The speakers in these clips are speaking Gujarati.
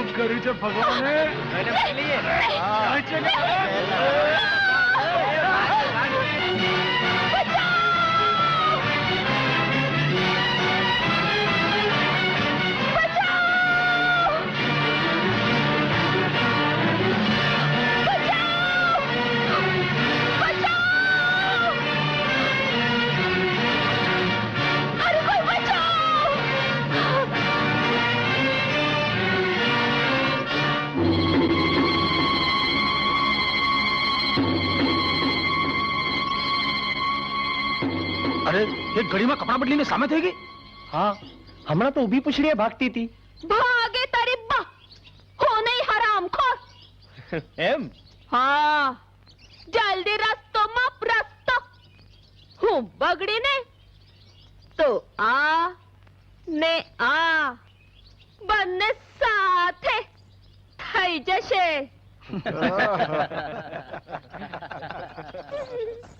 શું કર્યું છે ભગવાને. ઘડીમાં કપડાં બદલીને સામે થઈ ગઈ? હા હમણાં તો ઊભી પૂછડીએ ભાગતી હતી. ભાગે તારી બા. હો નહીં હરામ ખોર એમ? હા. જલ્દી રસ્તો માપ રસ્તો હું બગડીને તો આ ને આ બંને સાથે થઈ જશે.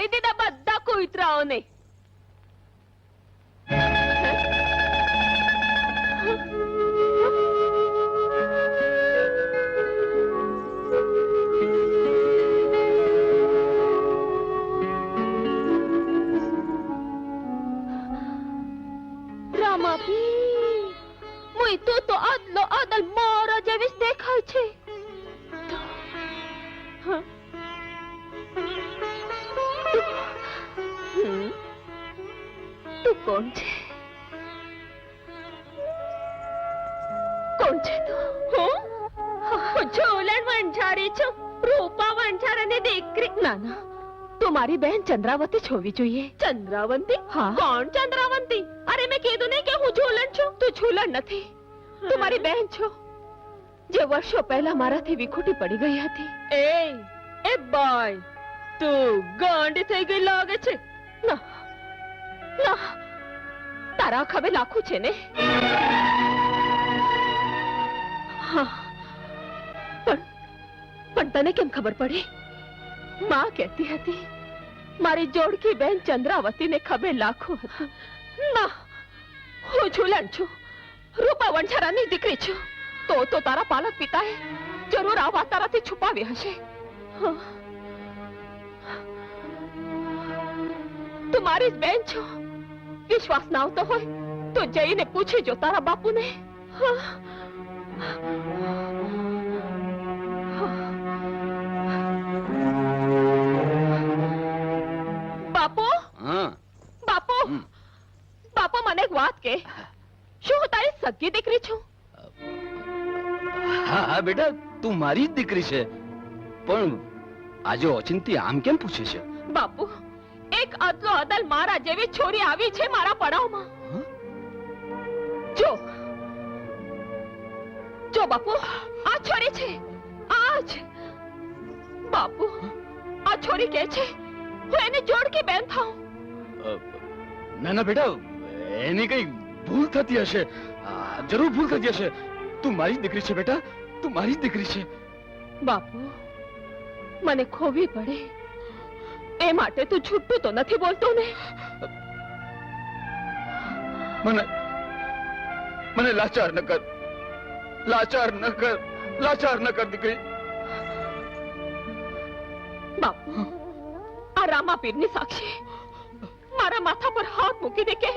ભગાડી દીધા બધા કુતરાઓને રામાપી મુય તું તો આદલો આદલ મારા જેવી દેખાય છે. કોણ છે? કોણ છે તો? હું? ઝોલણ વંજારી છું રૂપા વંજારાની દીકરી. ના ના. તું મારી બહેન ચંદ્રાવતી છોવી જોઈએ. ચંદ્રાવંતી? હા. કોણ ચંદ્રાવંતી? અરે મેં કીધું ને કે હું ઝોલણ છું. તું ઝોલણ નથી. તું મારી બહેન છો. જે વર્ષો પહેલા મારાથી વિખૂટી પડી ગઈ હતી. એ એ બોય તું ગાંડી થઈ ગઈ લાગે છે. ના. ના. તારા ખબે લાખું છે ને? પણ પણ તને કેમ ખબર પડી? માં કહેતી હતી, મારી જોડકી બેન ચંદ્રાવતીને ખબે લાખો ના, હું ઝૂલણ છું. રૂપા વંશારાની દીકરી છું. તો તો તારા પાલક પિતાએ જરૂર આ વાત તારાથી છુપાવી હશે. તું મારી જ બેન છો. વિશ્વાસ ના આવતો હોય તો જઈને પૂછી જો તારા બાપુને. બાપુ? બાપુ? બાપુ મને એક વાત કે. શું હું તારી સગી દીકરી છું? હા હા બેટા તું મારી જ દીકરી છે. પણ આજે ઓચિંતી આમ કેમ પૂછે છે? બાપુ એક અદલો અદલ મારા જેવી છોરી આવી છે મારા પડાવમાં. જો. જો બાપુ આ છોરી છે. આ જ. બાપુ આ છોરી કે છે? હું એની જોડકી બેન થાઉં. ના ના બેટા એની કઈ ભૂલ થતી હશે? જરૂર ભૂલ થતી હશે. તું મારી જ દીકરી છે બેટા. તું મારી જ દીકરી છે. બાપુ મને ખોવી પડે. એ માટે તું છૂટું તો નથી બોલતો ને. મને મને લાચાર ન કર લાચાર ન કર લાચાર ન કર દીકરી. બાપુ આ રામાપીરની સાક્ષી. મારા માથા પર હાથ મૂકી દે કે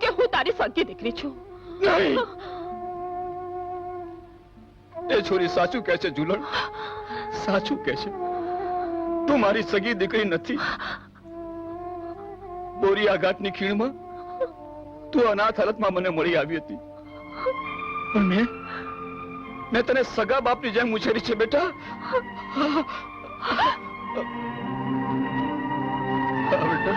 કે હું તારી સગી દીકરી છું. નહીં. એ છોરી સાચું કહે છે જુલણ સાચું કહે છે. તું મારી સગી દીકરી નથી. બોરિયા ઘાટની ખીણમાં તું અનાથ હાલતમાં મને મળી આવી હતી. પણ મેં મેં તને સગા બાપની જેમ ઉછેરી છે બેટા. બેટા.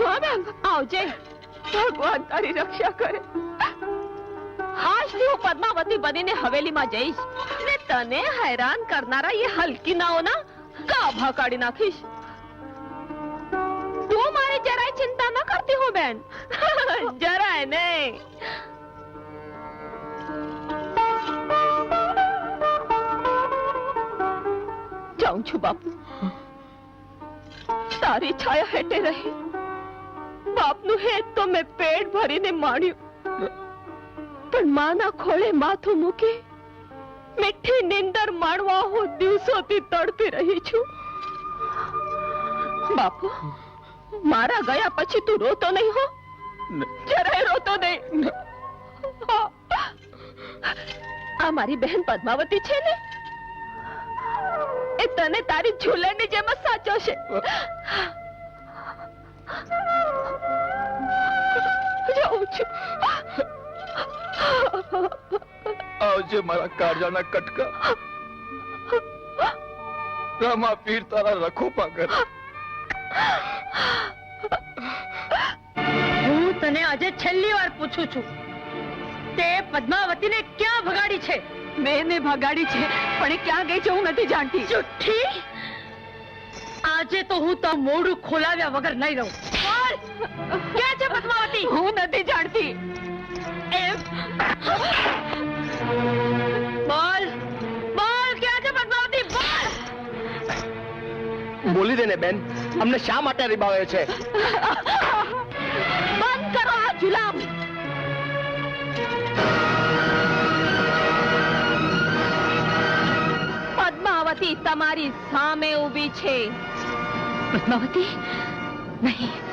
છું આવજે ભગવાન તારી રક્ષા કરે. આજથી હું પદ્માવતી બનીને હવેલીમાં જઈશ ને તને હેરાન કરનારા એ હલકી નાઓના ગાભા કાઢી નાખીશ. તું મારી જરાય ચિંતા ન કરતી હો, બેન. જરાય નહીં. જાઉં છું બાપુ. તારી છાયા હેઠે રહી. બાપનું હેત તો મેં પેટ ભરીને માણ્યું. પણ માના ખોળે માથું મૂકી મીઠી નિંદર માણવા હું દિવસોથી તડપી રહી છું. બાપુ, મારા ગયા પછી તું રોતો નહીં હો? જરાય રોતો નહીં. આ મારી બહેન પદ્માવતી છે ને? એ તને તારી ઝૂલણની જેમ જ સાચવશે. આવજે મારા કાળજાના કટકા. રામા પીર તારા રખો કરે હું તને આજે છેલ્લી વાર પૂછું છું તે પદ્માવતીને ક્યાં ભગાડી છે? મેં એને ભગાડી છે પણ એ ક્યાં ગઈ છે હું નથી જાણતી. ચુઠ્ઠી આજે તો હું તો મોઢું ખોલાવ્યા વગર નહીં રહું. ક્યાં છે પદ્માવતી? હું નથી જાણતી. એમ? બોલ. બોલ ક્યાં છે પદ્માવતી? બોલ. બોલી દે ને બેન. અમને શા માટે રીબાવે છે? બંધ કરો આ જુલામ. પદ્માવતી તમારી સામે ઊભી છે. પદ્માવતી? નહીં.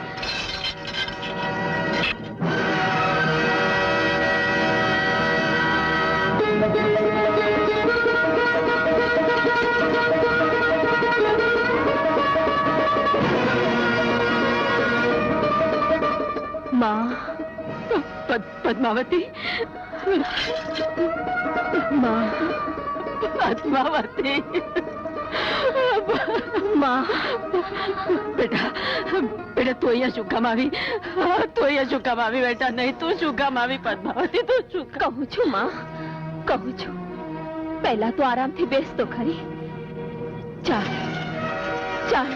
પદ્માવતી. માં. પદ્માવતી. માં. બેટા બેટા, તું અહીંયા શું કામ આવી? તું અહીંયા શું કામ આવી, બેટા? નહીં, તું શું કામ આવી, પદ્માવતી? તું શું કહું છું, માં. કહું છું. પહેલા તો આરામથી બેસ તો ખરી. ચાલ. ચાલ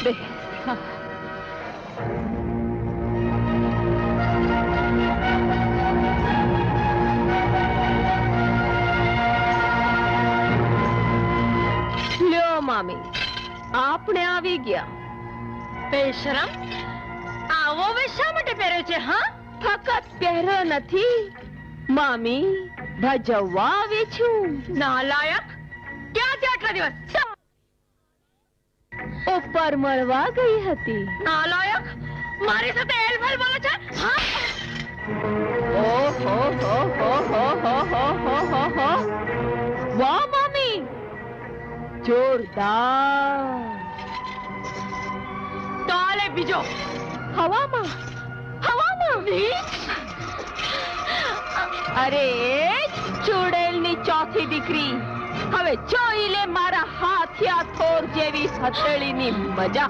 લ્યો મામી આપણે આવી ગયા. બેશરમ આવો વેશ શા માટે પહેર્યો છે હા? ફકત પહેર્યો નથી. મામી ભજવવા આવી છું. નાલાયક ક્યાં છે આટલા દિવસ? ઉપર મળવા ગઈ હતી. નાલાયક મારી સાથે એલફેલ બોલે છે? ઓ હો હો હો હો હો હો હો હો હો વાહ મમ્મી! જોરદાર. તાલે બીજો. હવામાં? હવામાં? અરે ચુડેલની ચોથી દીકરી. હવે જોઈ લે મારા હાથિયા થોર જેવી હથેળીની મજા.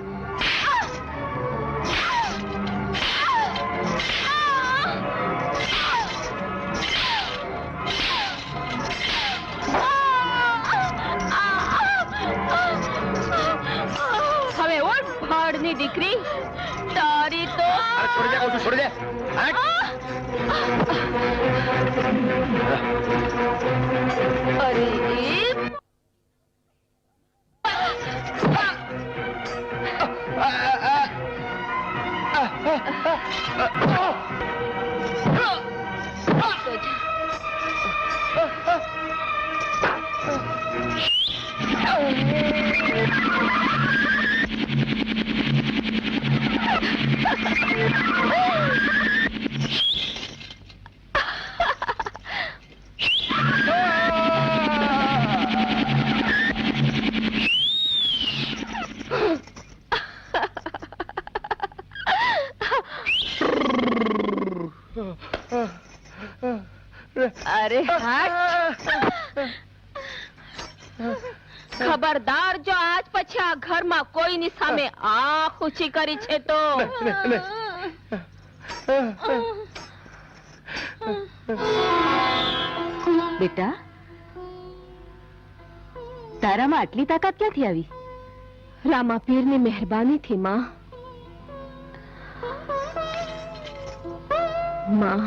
હવે ઉઠ, ભાડની દીકરી. તારી તો છોડી દે છોડી દે. હટ. અરે અરે ખબરદાર જો આજ પછી આ ઘરમાં કોઈની સામે આંખ ઊંચી કરી છે તો? બેટા તારામાં આટલી તાકાત ક્યાંથી આવી? રામાપીરની મહેરબાની થી માં. માં.